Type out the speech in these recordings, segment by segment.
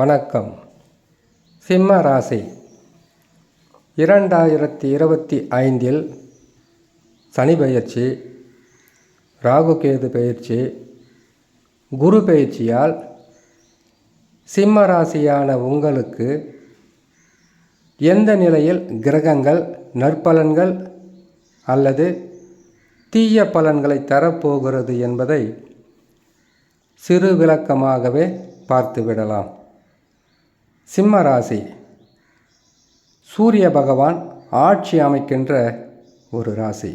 வணக்கம். சிம்ம ராசி. இரண்டாயிரத்தி இருபத்தி ஐந்தில் சனி பயிற்சி ராகுகேது பயிற்சி குரு பயிற்சியால் சிம்ம ராசியான உங்களுக்கு எந்த நிலையில் கிரகங்கள் நற்பலன்கள் அல்லது தீய பலன்களை தரப்போகிறது என்பதை சிறு விளக்கமாகவே பார்த்துவிடலாம். சிம்ம ராசி சூரிய பகவான் ஆட்சி அமைக்கின்ற ஒரு ராசி.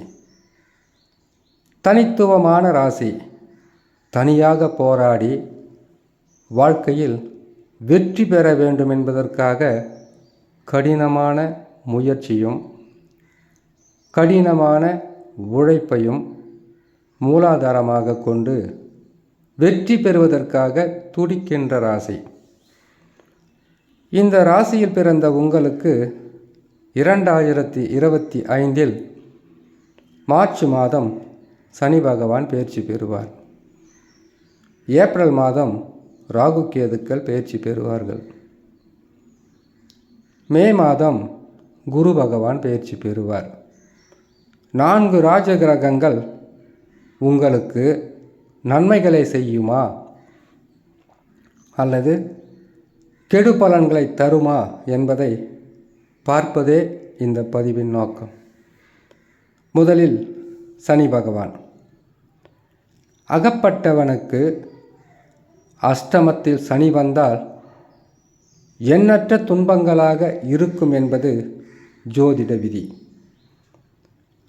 தனித்துவமான ராசி. தனியாக போராடி வாழ்க்கையில் வெற்றி பெற வேண்டும் என்பதற்காக கடினமான முயற்சியும் கடினமான உழைப்பையும் மூலாதாரமாக கொண்டு வெற்றி பெறுவதற்காக துடிக்கின்ற ராசி. இந்த ராசியில் பிறந்த உங்களுக்கு இரண்டாயிரத்தி இருபத்தி ஐந்தில் மார்ச் மாதம் சனி பகவான் பயிற்சி பெறுவார். ஏப்ரல் மாதம் ராகு கேதுக்கள் பயிற்சி பெறுவார்கள். மே மாதம் குரு பகவான் பயிற்சி பெறுவார். நான்கு ராஜ கிரகங்கள் உங்களுக்கு நன்மைகளை செய்யுமா? அல்லது கெடு பலன்களை தருமா என்பதை பார்ப்பதே இந்த பதிவின் நோக்கம். முதலில் சனி பகவான். அகப்பட்டவனுக்கு அஷ்டமத்தில் சனி வந்தால் எண்ணற்ற துன்பங்களாக இருக்கும் என்பது ஜோதிட விதி.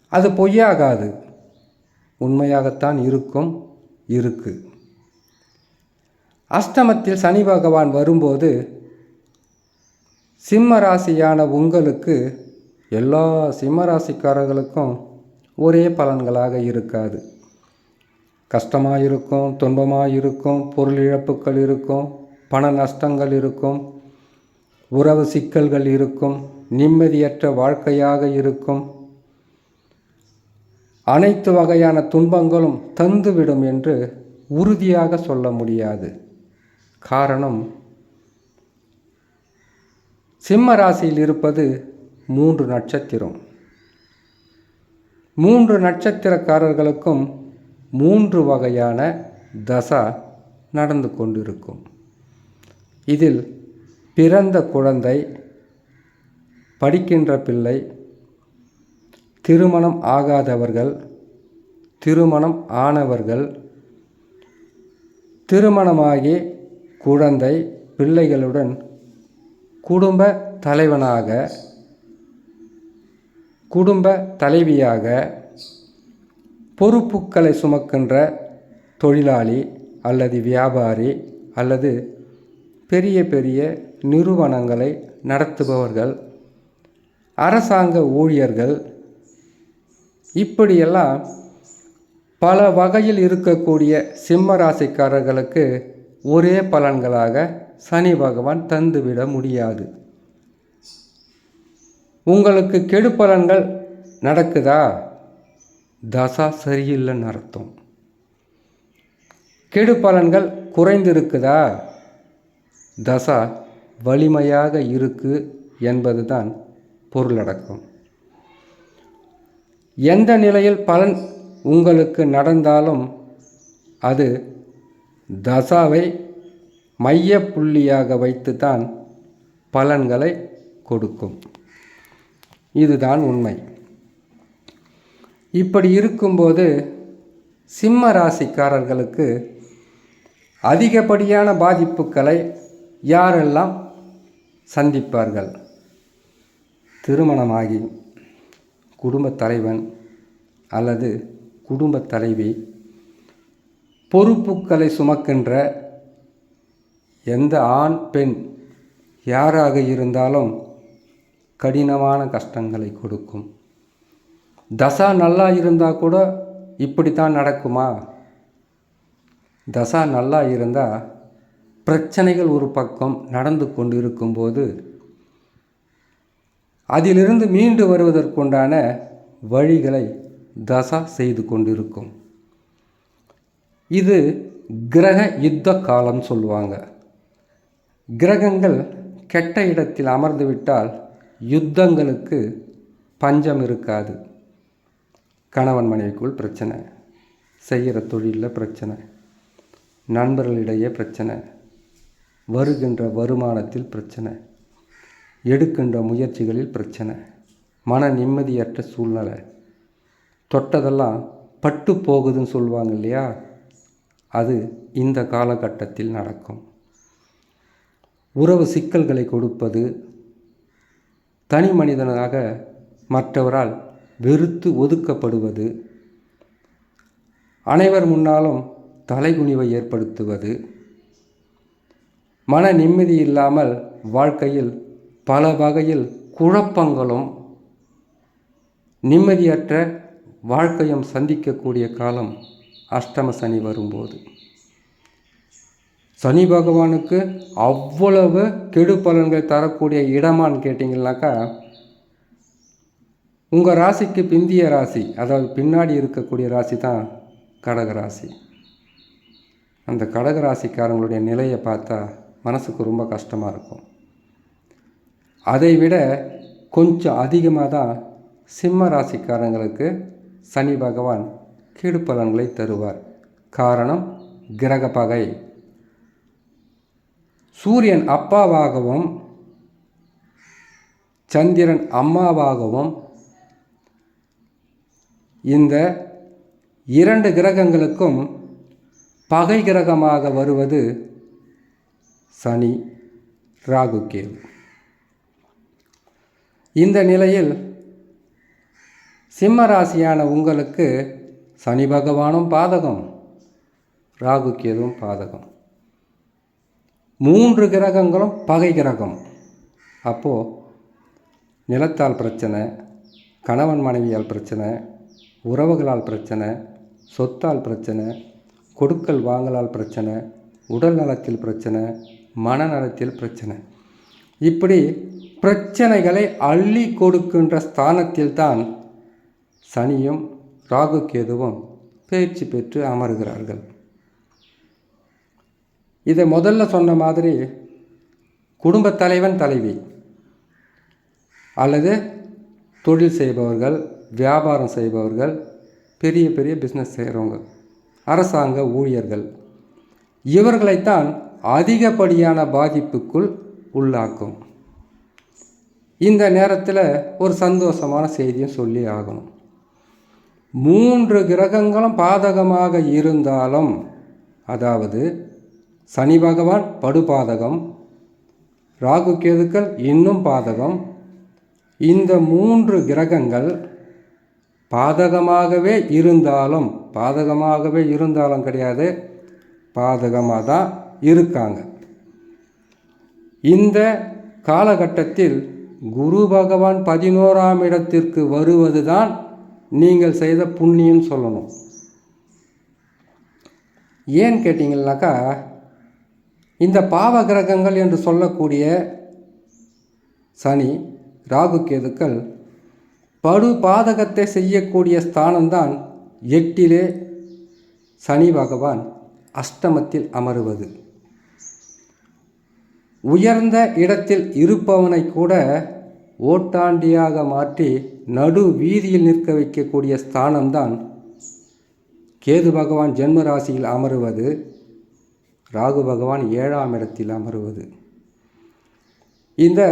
அது பொய்யாகாது. உண்மையாகத்தான் இருக்கும் இருக்குது அஷ்டமத்தில் சனி பகவான் வரும்போது சிம்ம ராசியான உங்களுக்கு எல்லா சிம்ம ராசிக்காரர்களுக்கும் ஒரே பலன்களாக இருக்காது. கஷ்டமாக இருக்கும் துன்பமாக இருக்கும் பொருள் இழப்புகள் இருக்கும் பண நஷ்டங்கள் இருக்கும் உறவு சிக்கல்கள் இருக்கும் நிம்மதியற்ற வாழ்க்கையாக இருக்கும். அனைத்து வகையான துன்பங்களும் தந்துவிடும் என்று உறுதியாக சொல்ல முடியாது. காரணம் சிம்ம ராசியில் இருப்பது மூன்று நட்சத்திரம். மூன்று நட்சத்திரக்காரர்களுக்கும் மூன்று வகையான தசா நடந்து கொண்டிருக்கும். இதில் பிறந்த குழந்தை படிக்கின்ற பிள்ளை திருமணம் ஆகாதவர்கள் திருமணம் ஆனவர்கள் திருமணமாகி குழந்தை பிள்ளைகளுடன் குடும்ப தலைவனாக குடும்ப தலைவியாக பொறுப்புக்களை சுமக்கின்ற தொழிலாளி அல்லது வியாபாரி அல்லது பெரிய பெரிய நிறுவனங்களை நடத்துபவர்கள் அரசாங்க ஊழியர்கள் இப்படியெல்லாம் பல வகையில் இருக்கக்கூடிய சிம்ம ராசிக்காரர்களுக்கு ஒரே பலன்களாக சனி பகவான் தந்துவிட முடியாது. உங்களுக்கு கெடு பலன்கள் நடக்குதா? தசா சரியில்லைன்னு அர்த்தம். கெடு பலன்கள் குறைந்திருக்குதா? தசா வலிமையாக இருக்கு என்பதுதான் பொருளடக்கம். எந்த நிலையில் பலன் உங்களுக்கு நடந்தாலும் அது தசாவை மைய புள்ளியாக வைத்துத்தான் பலன்களை கொடுக்கும். இதுதான் உண்மை. இப்படி இருக்கும்போது சிம்ம ராசிக்காரர்களுக்கு அதிகப்படியான பாதிப்புகளை யாரெல்லாம் சந்திப்பார்கள்? திருமணமாகி குடும்பத் தலைவன் அல்லது குடும்பத் தலைவி பொறுப்புக்களை சுமக்கின்ற எந்த ஆண் பெண் யாராக இருந்தாலும் கடினமான கஷ்டங்களை கொடுக்கும். தசா நல்லா இருந்தால் கூட இப்படித்தான் நடக்குமா? தசா நல்லா இருந்தால் பிரச்சனைகள் ஒரு பக்கம் நடந்து கொண்டு இருக்கும்போது அதிலிருந்து மீண்டு வருவதற்குண்டான வழிகளை தசா செய்து கொண்டிருக்கும். இது கிரக யுத்த காலம் சொல்லுவாங்க. கிரகங்கள் கெட்ட இடத்தில் அமர்ந்துவிட்டால் யுத்தங்களுக்கு பஞ்சம் இருக்காது. கணவன் மனைவிக்குள் பிரச்சனை செய்கிற தொழிலில் பிரச்சனை நண்பர்களிடையே பிரச்சனை வருகின்ற வருமானத்தில் பிரச்சனை எடுக்கின்ற முயற்சிகளில் பிரச்சனை மன நிம்மதியற்ற சூழ்நிலை தொட்டதெல்லாம் பட்டு போகுதுன்னு சொல்லுவாங்க இல்லையா? அது இந்த காலகட்டத்தில் நடக்கும். உறவு சிக்கல்களை கொடுப்பது தனி மனிதனாக மற்றவரால் வெறுத்து ஒதுக்கப்படுவது அனைவர் முன்னாலும் தலைகுனிவை ஏற்படுத்துவது மன நிம்மதி இல்லாமல் வாழ்க்கையில் பல வகையில் குழப்பங்களும் நிம்மதியற்ற வாழ்க்கையும் சந்திக்கக்கூடிய காலம் அஷ்டம சனி வரும்போது. சனி பகவானுக்கு அவ்வளவு கெடு பலன்கள் தரக்கூடிய இடமான்னு கேட்டிங்கனாக்கா உங்கள் ராசிக்கு பிந்திய ராசி அதாவது பின்னாடி இருக்கக்கூடிய ராசி தான் கடக ராசி. அந்த கடக ராசிக்காரங்களுடைய நிலையை பார்த்தா மனசுக்கு ரொம்ப கஷ்டமாக இருக்கும். அதை விட கொஞ்சம் அதிகமாக தான் சிம்ம ராசிக்காரங்களுக்கு சனி பகவான் கெடு பலன்களை தருவார். காரணம் கிரக பகை சூரியன் அப்பாவாகவும் சந்திரன் அம்மாவாகவும் இந்த இரண்டு கிரகங்களுக்கும் பகை கிரகமாக வருவது சனி ராகு கேது. இந்த நிலையில் சிம்ம ராசியான உங்களுக்கு சனி பகவானும் பாதகம். ராகுக்கு எதுவும் பாதகம். மூன்று கிரகங்களும் பகை கிரகம். அப்போது நிலத்தால் பிரச்சனை கணவன் மனைவியால் பிரச்சனை உறவுகளால் பிரச்சனை சொத்தால் பிரச்சனை கொடுக்கல் வாங்கலால் பிரச்சனை உடல் நலத்தில் பிரச்சனை மனநலத்தில் பிரச்சனை. இப்படி பிரச்சனைகளை அள்ளி கொடுக்கின்ற ஸ்தானத்தில் தான் சனியும் ராகு கேதுவும் பயிற்சி பெற்று அமர்கிறார்கள். இதை முதல்ல சொன்ன மாதிரி குடும்பத் தலைவன் தலைவி அல்லது தொழில் செய்பவர்கள் வியாபாரம் செய்பவர்கள் பெரிய பெரிய பிஸ்னஸ் செய்கிறவங்க அரசாங்க ஊழியர்கள் இவர்களைத்தான் அதிகப்படியான பாதிப்புக்குள் உள்ளாக்கும். இந்த நேரத்தில் ஒரு சந்தோஷமான செய்தியும் சொல்லி ஆகணும். மூன்று கிரகங்களும் பாதகமாக இருந்தாலும் அதாவது சனி பகவான் படுபாதகம் ராகு கேதுக்கள் இன்னும் பாதகம் இந்த மூன்று கிரகங்கள் பாதகமாகவே இருந்தாலும் பாதகமாகவே இருந்தாலும் கிடையாது பாதகமாக தான் இருக்காங்க. இந்த காலகட்டத்தில் குரு பகவான் பதினோராம் இடத்திற்கு வருவது தான் நீங்கள் செய்த புண்ணியம் சொல்லணும். ஏன் கேட்டிங்கனாக்கா இந்த பாவ கிரகங்கள் என்று சொல்லக்கூடிய சனி ராகு கேதுக்கள் படு பாதகத்தை செய்யக்கூடிய ஸ்தானம்தான் எட்டிலே சனி பகவான் அஷ்டமத்தில் அமருவது. உயர்ந்த இடத்தில் இருப்பவனை கூட ஓட்டாண்டியாக மாற்றி நடு வீதியில் நிற்க வைக்கக்கூடிய ஸ்தானம்தான் கேது பகவான் ஜென்ம ராசியில் அமருவது ராகு பகவான் ஏழாம் இடத்தில் அமருவது. இந்த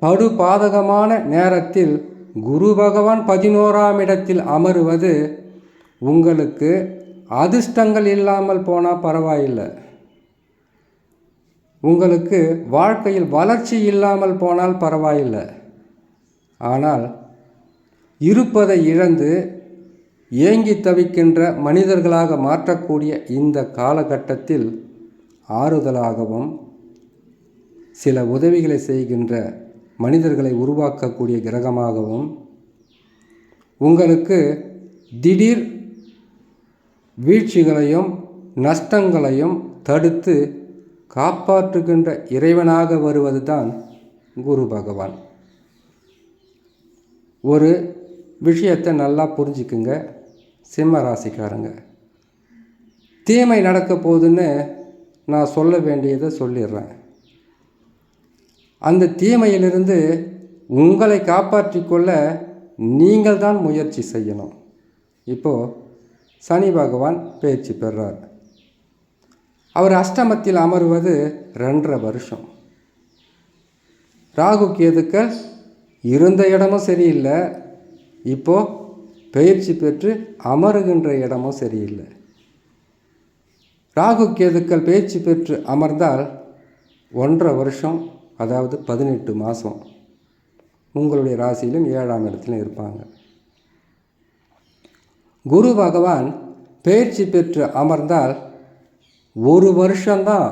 படு பாதகமான நேரத்தில் குரு பகவான் பதினோராம் இடத்தில் அமருவது உங்களுக்கு அதிர்ஷ்டங்கள் இல்லாமல் போனால் பரவாயில்லை. உங்களுக்கு வாழ்க்கையில் வளர்ச்சி இல்லாமல் போனால் பரவாயில்லை. ஆனால் இருப்பதை இழந்து ஏங்கி தவிக்கின்ற மனிதர்களாக மாற்றக்கூடிய இந்த காலகட்டத்தில் ஆறுதலாகவும் சில உதவிகளை செய்கின்ற மனிதர்களை உருவாக்கக்கூடிய கிரகமாகவும் உங்களுக்கு திடீர் வீழ்ச்சிகளையும் நஷ்டங்களையும் தடுத்து காப்பாற்றுகின்ற இறைவனாக வருவது தான் குரு பகவான். ஒரு விஷயத்தை நல்லா புரிஞ்சுக்குங்க. சிம்ம ராசிக்காரங்க. தீமை நடக்க போகுதுன்னு நான் சொல்ல வேண்டியதை சொல்லிடுறேன். அந்த தீமையிலிருந்து உங்களை காப்பாற்றிக்கொள்ள நீங்கள் தான் முயற்சி செய்யணும். இப்போது சனி பகவான் பேச்சு பெறார். அவர் அஷ்டமத்தில் அமர்வது ரெண்டரை வருஷம். ராகு கேதுக்கள் இருந்த இடமும் சரியில்லை. இப்போது பயிற்சி பெற்று அமருகின்ற இடமும் சரியில்லை. ராகு கேதுக்கள் பயிற்சி பெற்று அமர்ந்தால் ஒன்றரை வருஷம் அதாவது பதினெட்டு மாதம் உங்களுடைய ராசியிலும் ஏழாம் இடத்துலையும் இருப்பாங்க. குரு பகவான் பயிற்சி பெற்று அமர்ந்தால் ஒரு வருஷம்தான்.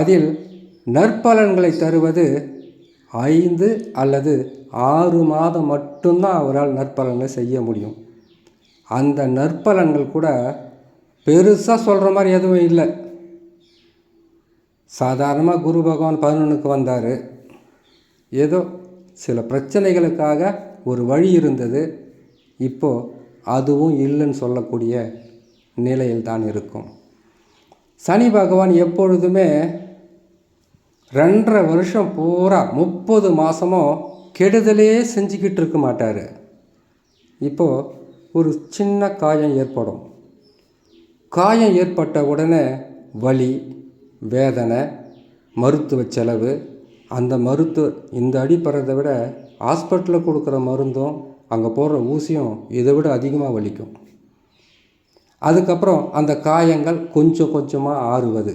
அதில் நற்பலன்களை தருவது ஐந்து அல்லது ஆறு மாதம் மட்டும்தான் அவரால் நற்பலன்களை செய்ய முடியும். அந்த நற்பலன்கள் கூட பெருசாக சொல்கிற மாதிரி எதுவும் இல்லை. சாதாரணமாக குரு பகவான் பதினொன்றுக்கு வந்தார். ஏதோ சில பிரச்சனைகளுக்காக ஒரு வழி இருந்தது. இப்போது அதுவும் இல்லைன்னு சொல்லக்கூடிய நிலையில் தான் இருக்கும். சனி பகவான் எப்பொழுதுமே ரெண்டரை வருஷம் பூரா முப்பது மாதமும் கெடுதலே செஞ்சுக்கிட்டு இருக்க மாட்டார். இப்போது ஒரு சின்ன காயம் ஏற்படும். காயம் ஏற்பட்ட உடனே வலி வேதனை மருத்துவ செலவு அந்த மருத்துவ இந்த அடிப்படுறதை விட ஹாஸ்பிட்டலில் கொடுக்குற மருந்தும் அங்கே போடுற ஊசியும் இதை விட அதிகமாக வலிக்கும். அதுக்கப்புறம் அந்த காயங்கள் கொஞ்சம் கொஞ்சமாக ஆறுவது.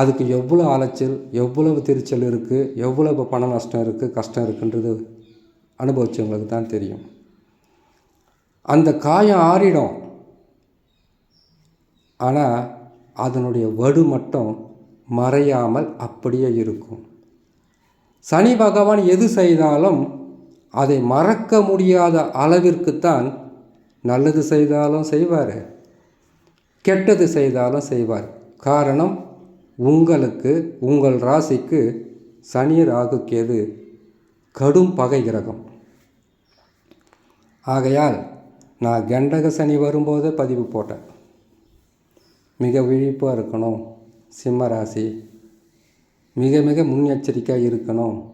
அதுக்கு எவ்வளோ அலைச்சல் எவ்வளவு திருச்சல் இருக்குது எவ்வளவு பண நஷ்டம் இருக்குது கஷ்டம் இருக்குன்றது அனுபவித்தவங்களுக்கு தான் தெரியும். அந்த காயம் ஆறிடும். ஆனால் அதனுடைய வடு மட்டும் மறையாமல் அப்படியே இருக்கும். சனி பகவான் எது செய்தாலும் அதை மறக்க முடியாத அளவிற்குத்தான் நல்லது செய்தாலும் செய்வார். கெட்டது செய்தாலும் செய்வார். காரணம் உங்களுக்கு உங்கள் ராசிக்கு சனி ராகு கேது. கடும் பகை கிரகம். ஆகையால் நான் கண்டக சனி வரும்போதே பதிவு போட்டேன். மிக விழிப்பாக இருக்கணும் சிம்ம ராசி. மிக மிக முன்னெச்சரிக்கையாக இருக்கணும்.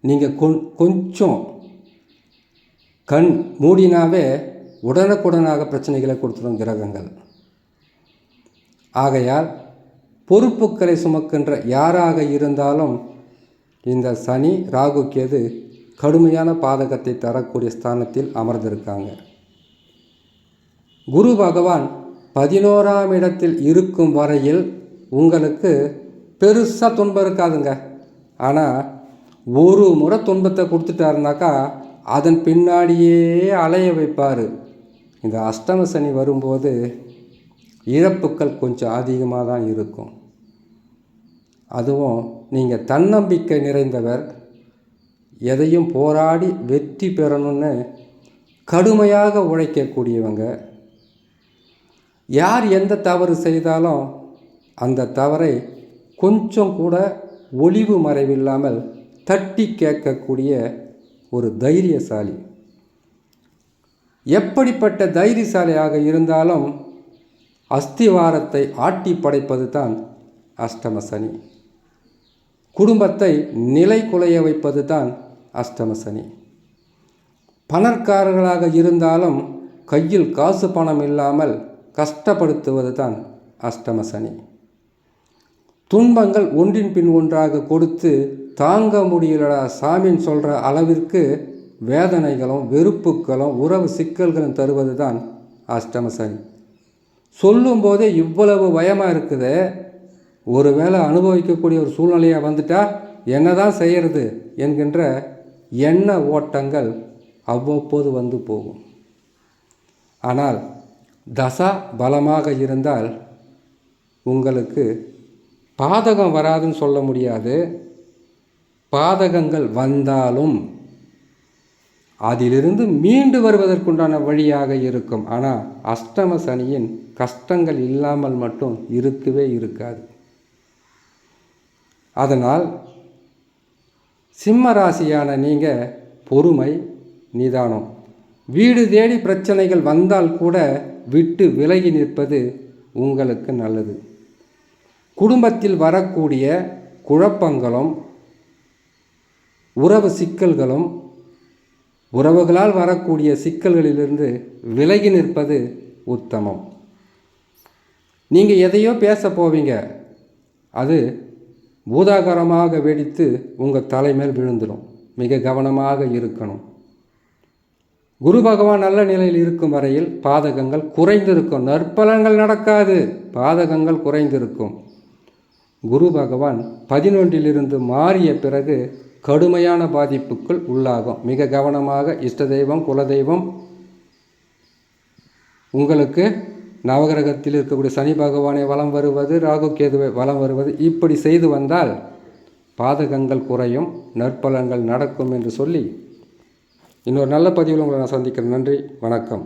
நீங்கள் கொ கொஞ்சம் கண் மூடினாவே உடனுக்குடனாக பிரச்சனைகளை கொடுத்துடும் கிரகங்கள். ஆகையால் பொறுப்புகளை சுமக்கின்ற யாராக இருந்தாலும் இந்த சனி ராகு கேது கடுமையான பாதகத்தை தரக்கூடிய ஸ்தானத்தில் அமர்ந்திருக்காங்க. குரு பகவான் பதினோராம் இடத்தில் இருக்கும் வரையில் உங்களுக்கு பெருசாக துன்பம் இருக்காதுங்க. ஆனால் ஒரு முறை துன்பத்தை கொடுத்துட்டாருனாக்கா அதன் பின்னாடியே அலைய வைப்பார். இந்த அஷ்டம சனி வரும்போது இழப்புக்கள் கொஞ்சம் அதிகமாக தான் இருக்கும். அதுவும் நீங்கள் தன்னம்பிக்கை நிறைந்தவர் எதையும் போராடி வெற்றி பெறணும்னு கடுமையாக உழைக்கக்கூடியவங்க. யார் எந்த தவறு செய்தாலும் அந்த தவறை கொஞ்சம் கூட ஒளிவு மறைவில்லாமல் தட்டி கேட்கக்கூடிய ஒரு தைரியசாலி. எப்படிப்பட்ட தைரியசாலியாக இருந்தாலும் அஸ்திவாரத்தை ஆட்டி படைப்பது தான் அஷ்டம சனி குடும்பத்தை நிலை குலைய வைப்பது தான் அஷ்டம சனி பணக்காரர்களாக இருந்தாலும் கையில் காசு பணம் இல்லாமல் கஷ்டப்படுத்துவது தான் அஷ்டம சனி துன்பங்கள் ஒன்றின் பின் ஒன்றாக கொடுத்து தாங்க முடியலடா சாமின்னு சொல்கிற அளவிற்கு வேதனைகளும் வெறுப்புகளும் உறவு சிக்கல்களும் தருவது தான் அஷ்டம சனி சொல்லும்போதே இவ்வளவு பயமாக இருக்குது. ஒருவேளை அனுபவிக்கக்கூடிய ஒரு சூழ்நிலையாக வந்துட்டால் என்ன தான் செய்கிறது என்கின்ற எண்ண ஓட்டங்கள் அவ்வப்போது வந்து போகும். ஆனால் தசா பலமாக இருந்தால் உங்களுக்கு பாதகம் வராதுன்னு சொல்ல முடியாது. பாதகங்கள் வந்தாலும் அதிலிருந்து மீண்டு வருவதற்குண்டான வழியாக இருக்கும். ஆனால் அஷ்டம சனியின் கஷ்டங்கள் இல்லாமல் மட்டும் இருக்கவே இருக்காது. அதனால் சிம்ம ராசியான நீங்கள் பொறுமை நிதானம். வீடு தேடி பிரச்சனைகள் வந்தால் கூட விட்டு விலகி நிற்பது உங்களுக்கு நல்லது. குடும்பத்தில் வரக்கூடிய குழப்பங்களும் உறவு சிக்கல்களும் உறவுகளால் வரக்கூடிய சிக்கல்களிலிருந்து விலகி நிற்பது உத்தமம். நீங்கள் எதையோ பேச போவீங்க. அது பூதாகரமாக வெடித்து உங்கள் தலைமேல் விழுந்துடும் மிக கவனமாக இருக்கணும். குரு பகவான் நல்ல நிலையில் இருக்கும் வரையில் பாதகங்கள் குறைந்திருக்கும். நற்பலங்கள் நடக்காது. பாதகங்கள் குறைந்திருக்கும். குரு பகவான் பதினொன்றிலிருந்து மாறிய பிறகு கடுமையான பாதிப்புக்குள் உள்ளாகும். மிக கவனமாக இஷ்ட தெய்வம் குலதெய்வம் உங்களுக்கு நவகிரகத்தில் இருக்கக்கூடிய சனி பகவானை வலம் வருவது ராகு கேதுவை வலம் வருவது இப்படி செய்து வந்தால் பாதகங்கள் குறையும் நற்பலன்கள் நடக்கும் என்று சொல்லி இன்னொரு நல்ல பதிவில் உங்களை நான் சந்திக்கிறேன். நன்றி வணக்கம்.